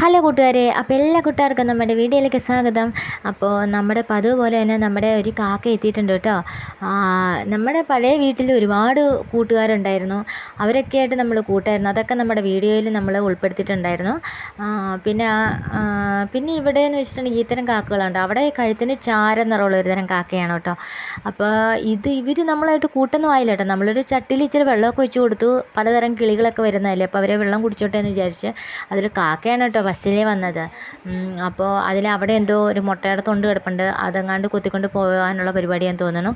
Hello കൂട്ടുകാരെ അപ്പോൾ എല്ലാ കൂട്ടുകാർക്കും നമ്മുടെ വീഡിയോയിലേക്ക് സ്വാഗതം. അപ്പോൾ നമ്മുടെ പതിവ് പോലെ തന്നെ നമ്മുടെ ഒരു കാക്ക എത്തിയിട്ടുണ്ട് കേട്ടോ. നമ്മുടെ പഴയ വീട്ടിൽ ഒരുപാട് കൂട്ടുകാരുണ്ടായിരുന്നു. അവരൊക്കെ ആയിട്ട് നമ്മൾ കൂട്ടായിരുന്നു. അതൊക്കെ നമ്മുടെ വീഡിയോയിൽ നമ്മൾ ഉൾപ്പെടുത്തിയിട്ടുണ്ടായിരുന്നു. പിന്നെ പിന്നെ ഇവിടെ എന്ന് വെച്ചിട്ടുണ്ടെങ്കിൽ ഇത്തരം തരം കാക്കകളുണ്ട്. അവിടെ കഴുത്തിന് ചാര നിറമുള്ള ഒരു തരം കാക്കയാണ് കേട്ടോ. അപ്പോൾ ഇത് ഇവർ നമ്മളായിട്ട് കൂട്ടൊന്നും ആയില്ല കേട്ടോ. നമ്മളൊരു ചട്ടിയിൽ ഇച്ചിരി വെള്ളമൊക്കെ വെച്ച് കൊടുത്തു. പലതരം കിളികളൊക്കെ വരുന്നതല്ലേ? അപ്പോൾ അവരെ വെള്ളം കുടിച്ചോട്ടെ എന്ന് വിചാരിച്ച് അതിൽ കാക്കയാണ് കേട്ടോ ബസ്സിലേ വന്നത്. അപ്പോൾ അതിൽ അവിടെ എന്തോ ഒരു മുട്ടയുടെ തൊണ്ട് കിടപ്പുണ്ട്. അതെങ്ങാണ്ട് കുത്തിക്കൊണ്ട് പോകാനുള്ള പരിപാടിയാന്ന് തോന്നുന്നു.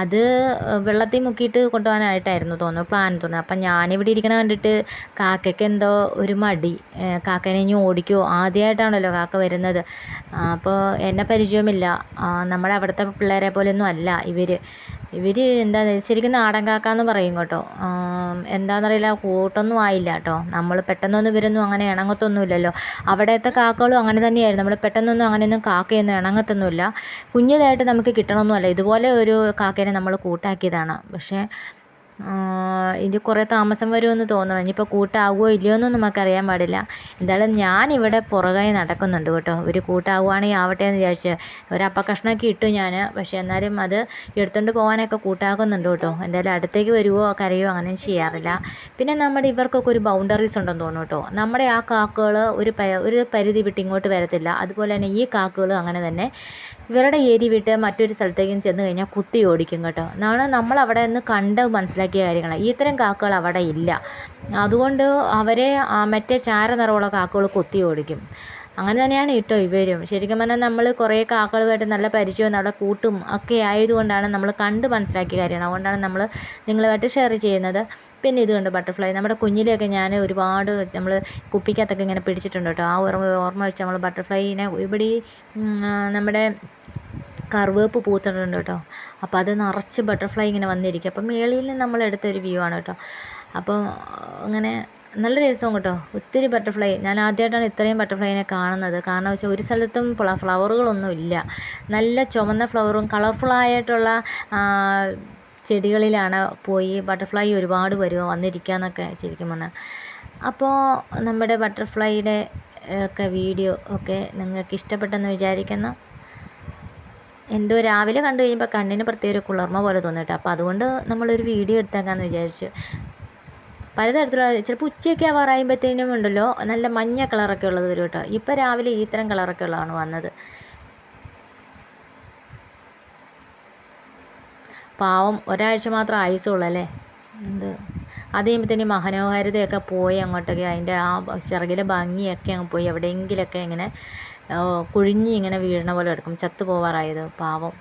അത് വെള്ളത്തിൽ മുക്കിയിട്ട് കൊണ്ടുപോകാനായിട്ടായിരുന്നു തോന്നുന്നു പ്ലാൻ തോന്നുന്നു. അപ്പം ഞാനിവിടെ ഇരിക്കണ കണ്ടിട്ട് കാക്കയ്ക്ക് എന്തോ ഒരു മടി. കാക്കനെ ഇനി ഓടിക്കുമോ ആദ്യമായിട്ടാണല്ലോ കാക്ക വരുന്നത്. അപ്പോൾ എന്നെ പരിചയമില്ല നമ്മുടെ അവിടുത്തെ പിള്ളേരെ പോലെയൊന്നും അല്ല ഇവർ ഇവർ എന്താ ശരിക്കും നാടൻ കാക്കാന്ന് പറയും കേട്ടോ. എന്താണെന്നറിയില്ല കൂട്ടൊന്നും ആയില്ല കേട്ടോ. നമ്മൾ പെട്ടെന്നൊന്നും ഇവരൊന്നും അങ്ങനെ ഇണങ്ങത്തൊന്നുമില്ലല്ലോ. അവിടുത്തെ കാക്കകളും അങ്ങനെ തന്നെയായിരുന്നു. നമ്മൾ പെട്ടെന്നൊന്നും അങ്ങനെയൊന്നും കാക്കയൊന്നും ഇണങ്ങത്തൊന്നുമില്ല. കുഞ്ഞിതായിട്ട് നമുക്ക് കിട്ടണമെന്നല്ല ഇതുപോലെ ഒരു കാക്കേനെ നമ്മൾ കൂട്ടാക്കിയതാണ്. പക്ഷേ ഇത് കുറേ താമസം വരുമെന്ന് തോന്നണം. ഇനിയിപ്പോൾ കൂട്ടാകുമോ ഇല്ലയോ എന്നൊന്നും നമുക്കറിയാൻ പാടില്ല. എന്തായാലും ഞാനിവിടെ പുറകെ നടക്കുന്നുണ്ട് കേട്ടോ. ഒരു കൂട്ടാകുവാണെങ്കിൽ ആവട്ടെ എന്ന് വിചാരിച്ച്. ഒരു അപ്പക്കഷ്ണമൊക്കെ ഇട്ടു ഞാൻ പക്ഷേ എന്നാലും അത് എടുത്തുകൊണ്ട് പോകാനൊക്കെ കൂട്ടാക്കുന്നുണ്ട് കേട്ടോ. എന്തായാലും അടുത്തേക്ക് വരുമോ കരയോ അങ്ങനെ ചെയ്യാറില്ല. പിന്നെ നമ്മുടെ ഇവർക്കൊക്കെ ഒരു ബൗണ്ടറീസ് ഉണ്ടെന്ന് തോന്നുന്നു കേട്ടോ. നമ്മുടെ ആ കാക്കകൾ ഒരു ഒരു പരിധി വിട്ട് ഇങ്ങോട്ട് വരത്തില്ല. അതുപോലെ തന്നെ ഈ കാക്കകളും അങ്ങനെ തന്നെ ഇവരുടെ ഏരി വിട്ട് മറ്റൊരു സ്ഥലത്തേക്കും ചെന്ന് കഴിഞ്ഞാൽ കുത്തി ഓടിക്കും കേട്ടോ. എന്നാണ് നമ്മളവിടെ നിന്ന് കണ്ട് മനസ്സിലാക്കിയ കാര്യങ്ങളാണ് ഇത്തരം കാക്കകൾ അവിടെ ഇല്ല. അതുകൊണ്ട് അവരെ മറ്റേ ചാര നിറമുള്ള കാക്കകൾ കൊത്തി ഓടിക്കും. അങ്ങനെ തന്നെയാണ് കേട്ടോ ഇവരും. ശരിക്കും പറഞ്ഞാൽ നമ്മൾ കുറേ കാക്കകളുമായിട്ട് നല്ല പരിചയവും അവിടെ കൂട്ടും ഒക്കെ ആയതുകൊണ്ടാണ് നമ്മൾ കണ്ട് മനസ്സിലാക്കിയ കാര്യമാണ്. അതുകൊണ്ടാണ് നമ്മൾ നിങ്ങളുമായിട്ട് ഷെയർ ചെയ്യുന്നത്. പിന്നെ ഇതുകൊണ്ട് കണ്ട് ബട്ടർഫ്ലൈ നമ്മുടെ കുഞ്ഞിലെയൊക്കെ ഞാൻ ഒരുപാട് നമ്മൾ കുപ്പിക്കകത്തൊക്കെ ഇങ്ങനെ പിടിച്ചിട്ടുണ്ട് കേട്ടോ. ആ ഓർമ്മ ഓർമ്മ വെച്ച് നമ്മൾ ബട്ടർഫ്ലൈനെ ഇവിടെ നമ്മുടെ കറുവേപ്പ് പൂത്തിട്ടുണ്ട് കേട്ടോ. അപ്പോൾ അത് നിറച്ച് ബട്ടർഫ്ലൈ ഇങ്ങനെ വന്നിരിക്കും. അപ്പം മേളിൽ നിന്ന് നമ്മൾ എടുത്ത ഒരു വ്യൂ ആണ് കേട്ടോ. അപ്പോൾ അങ്ങനെ നല്ല രസവും കേട്ടോ. ഒത്തിരി ബട്ടർഫ്ലൈ ഞാൻ ആദ്യമായിട്ടാണ് ഇത്രയും ബട്ടർഫ്ലൈനെ കാണുന്നത്. കാരണം വെച്ചാൽ ഒരു സ്ഥലത്തും ഫ്ല- ഫ്ലവറുകളൊന്നും ഇല്ല. നല്ല ചുമന്ന ഫ്ലവറും കളർഫുള്ളായിട്ടുള്ള ചെടികളിലാണ് പോയി ബട്ടർഫ്ലൈ ഒരുപാട് വരും വന്നിരിക്കാന്നൊക്കെ ശരിക്കും പറഞ്ഞാൽ അപ്പോൾ നമ്മുടെ ബട്ടർഫ്ലൈയുടെ ഒക്കെ വീഡിയോ ഒക്കെ നിങ്ങൾക്ക് ഇഷ്ടപ്പെട്ടെന്ന് വിചാരിക്കുന്നു. എന്തോ രാവിലെ കണ്ടു കഴിയുമ്പോൾ കണ്ണിന് പ്രത്യേക ഒരു കുളിർമ പോലെ തോന്നിട്ട് അപ്പോൾ അതുകൊണ്ട് നമ്മളൊരു വീഡിയോ എടുത്തേക്കാമെന്ന് വിചാരിച്ചു. പലതരത്തിലുള്ള ചിലപ്പോൾ ഉച്ചയൊക്കെ ആവാറായുമ്പോഴത്തേനും ഉണ്ടല്ലോ നല്ല മഞ്ഞ കളറൊക്കെ ഉള്ളത് വരും കേട്ടോ. ഇപ്പോൾ രാവിലെ ഇത്തരം കളറൊക്കെ ഉള്ളതാണ് വന്നത്. പാവം ഒരാഴ്ച മാത്രം ആയുസുള്ളൂ അല്ലേ? എന്ത്? അത് തന്നെ മനോഹാരിതയൊക്കെ പോയി അങ്ങോട്ടൊക്കെ അതിന്റെ ആ ചിറകിലെ ഭംഗിയൊക്കെ അങ്ങ് പോയി. എവിടെയെങ്കിലൊക്കെ ഇങ്ങനെ കുഴിഞ്ഞ് ഇങ്ങനെ വീഴണ പോലെ കിടക്കും ചത്തു പോവാറായത് പാവം.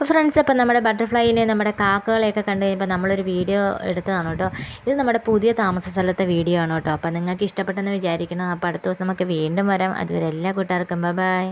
അപ്പോൾ ഫ്രണ്ട്സ് അപ്പോൾ നമ്മുടെ ബട്ടർഫ്ലൈനെ നമ്മുടെ കാക്കകളെയൊക്കെ കണ്ടു കഴിയുമ്പോൾ നമ്മളൊരു വീഡിയോ എടുത്തതാണ് കേട്ടോ ഇത് നമ്മുടെ പുതിയ താമസ സ്ഥലത്തെ വീഡിയോ ആണ് കേട്ടോ അപ്പോൾ നിങ്ങൾക്ക് ഇഷ്ടപ്പെട്ടെന്ന് വിചാരിക്കണം അപ്പോൾ അടുത്ത ദിവസം നമുക്ക് വീണ്ടും വരാം. അതുവരെ എല്ലാ കൂട്ടുകാർക്കും ബൈ